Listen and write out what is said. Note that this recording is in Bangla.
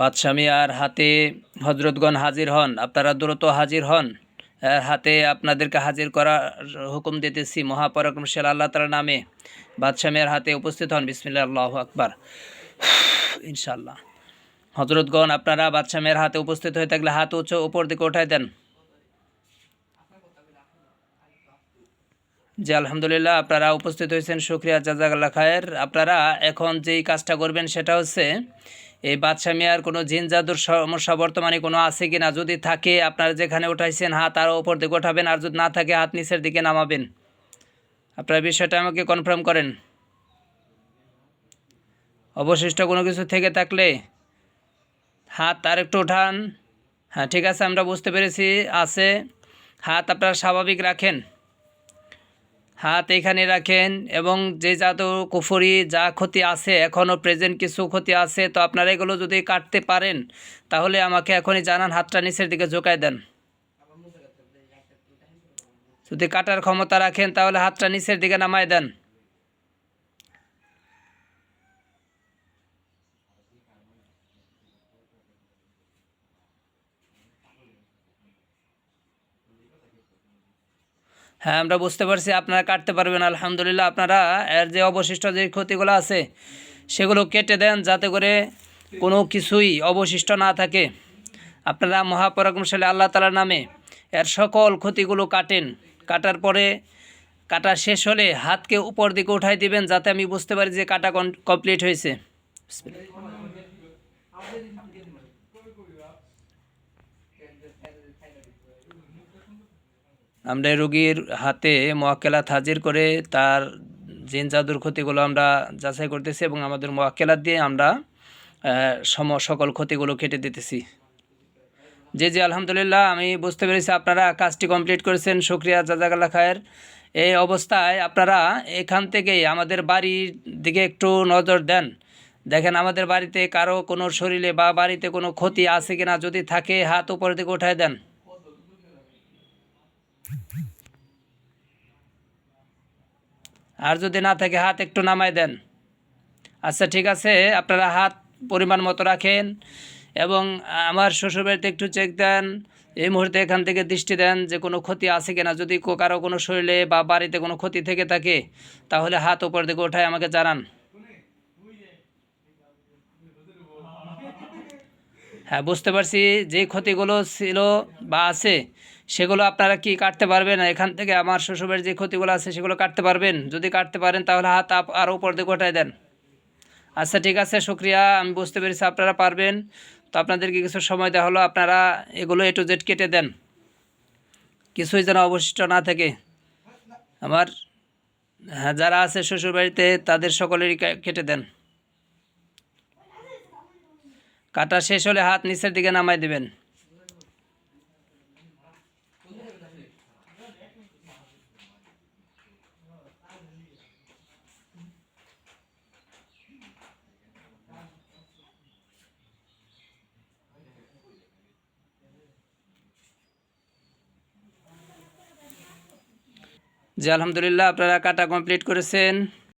বাদশামী, আর হাতে হজরতগণ হাজির হন, আপনারা দ্রুত হাজির হন। হাতে আপনাদেরকে হাজির করার হুকুম দিতেছি, মহাপরাক্রমশাল আল্লাহ তালার নামে। বাদশামের হাতে উপস্থিত হন। বিসমিল্লা আল্লাহ আকবার ইনশাল্লাহ হজরতগণ আপনারা বাদশামের হাতে উপস্থিত হয়ে থাকলে হাত উঁচু, উপর দিকে উঠাই দেন। জি আলহামদুলিল্লাহ আপনারা উপস্থিত হয়েছেন, শুক্রিয়া জাজাকাল্লা খায়ের। আপনারা এখন যেই কাজটা করবেন সেটা হচ্ছে, এই বাদশা মিয়ার কোনো জিন জাদুর সমস্যা বর্তমানে কোনো আছে কি না যদি থাকে, আপনারা যেখানে উঠাইছেন, হাত আরও ওপর দিকে ওঠাবেন, আর যদি না থাকে, হাত নিচের দিকে নামাবেন। আপনারা বিষয়টা আমাকে কনফার্ম করেন। অবশিষ্ট কোনো কিছু থেকে থাকলে হাত আর একটু উঠান হ্যাঁ ঠিক আছে, আমরা বুঝতে পেরেছি, আছে। হাত আপনারা স্বাভাবিক রাখেন। হাত এখানে রাখেন এবং যে জাদু কুফরি যা ক্ষতি আছে এখনও প্রেজেন্ট কিছু ক্ষতি আছে, তো আপনারা এগুলো যদি কাটতে পারেন, তাহলে আমাকে এখনই জানান, হাতটা নিচের দিকে ঝোঁকায় দেন। যদি কাটার ক্ষমতা রাখেন, তাহলে হাতটা নিচের দিকে নামায় দেন। হ্যাঁ আমরা বুঝতে পারছি, আপনারা কাটতে পারবেন, আলহামদুলিল্লাহ। আপনারা এর যে অবশিষ্ট যে ক্ষতিগুলো আছে, সেগুলো কেটে দেন যাতে করে কোনো কিছুই অবশিষ্ট না থাকে। আপনারা মহাপরাক্রমশালী আল্লাহ তালার নামে এর সকল ক্ষতিগুলো কাটেন। কাটার পরে, কাটা শেষ হলে হাতকে উপর দিকে উঠাই দিবেন, যাতে আমি বুঝতে পারি যে কাটা কমপ্লিট হয়েছে। আমরা রোগীর হাতে মোয়াক্কেলাত হাজির করে তার জিন জাদুর ক্ষতিগুলো আমরা যাচাই করতেছি এবং আমাদের মোয়াক্কেলাত দিয়ে আমরা সম সকল ক্ষতিগুলো কেটে দিতেছি। জি জি, আলহামদুলিল্লাহ, আমি বুঝতে পেরেছি আপনারা কাজটি কমপ্লিট করেছেন। শুক্রিয়া জাজাকাল্লা খায়ের। এই অবস্থায় আপনারা এখান থেকেই আমাদের বাড়ির দিকে একটু নজর দেন। দেখেন, আমাদের বাড়িতে কারও কোনো শরীরে বা বাড়িতে কোনো ক্ষতি আছে কিনা যদি থাকে, হাত উপরের দিকে উঠায় দেন। আর যদি না থাকে হাত একটু নামায় দেন। আচ্ছা ঠিক আছে, আপনারা হাত পরিমাণ মতো রাখেন এবং আমার শ্বশুরবাড়িতে একটু চেক দেন, এই মুহূর্তে এখান থেকে দৃষ্টি দেন যে কোনো ক্ষতি আছে কিনা। যদি কারও কোনো শরীরে বা বাড়িতে কোনো ক্ষতি থেকে থাকে, তাহলে হাত উপর দিকে ওঠায় আমাকে জানান। হ্যাঁ বুঝতে পারছি যে ক্ষতিগুলো ছিল বা আছে, সেগুলো আপনারা কি কাটতে পারবেন? এখান থেকে আমার শ্বশুরবাড়ির যে ক্ষতিগুলো আছে, সেগুলো কাটতে পারবেন? যদি কাটতে পারেন, তাহলে হাত আপ আরও উপর দিকে ওঠায় দেন। আচ্ছা ঠিক আছে, শুক্রিয়া, আমি বুঝতে পেরেছি আপনারা পারবেন। তো আপনাদেরকে কিছু সময় দেওয়া হলো, আপনারা এগুলো এ টু জেড কেটে দেন। কিছুই যেন অবশিষ্ট না থাকে। আমার হ্যাঁ যারা আছে শ্বশুরবাড়িতে, তাদের সকলেরই কেটে দেন। কাটা শেষ হলে হাত নিচের দিকে নামাই দেবেন। জি আলহামদুলিল্লাহ আপনারা কাটা কমপ্লিট করেছেন।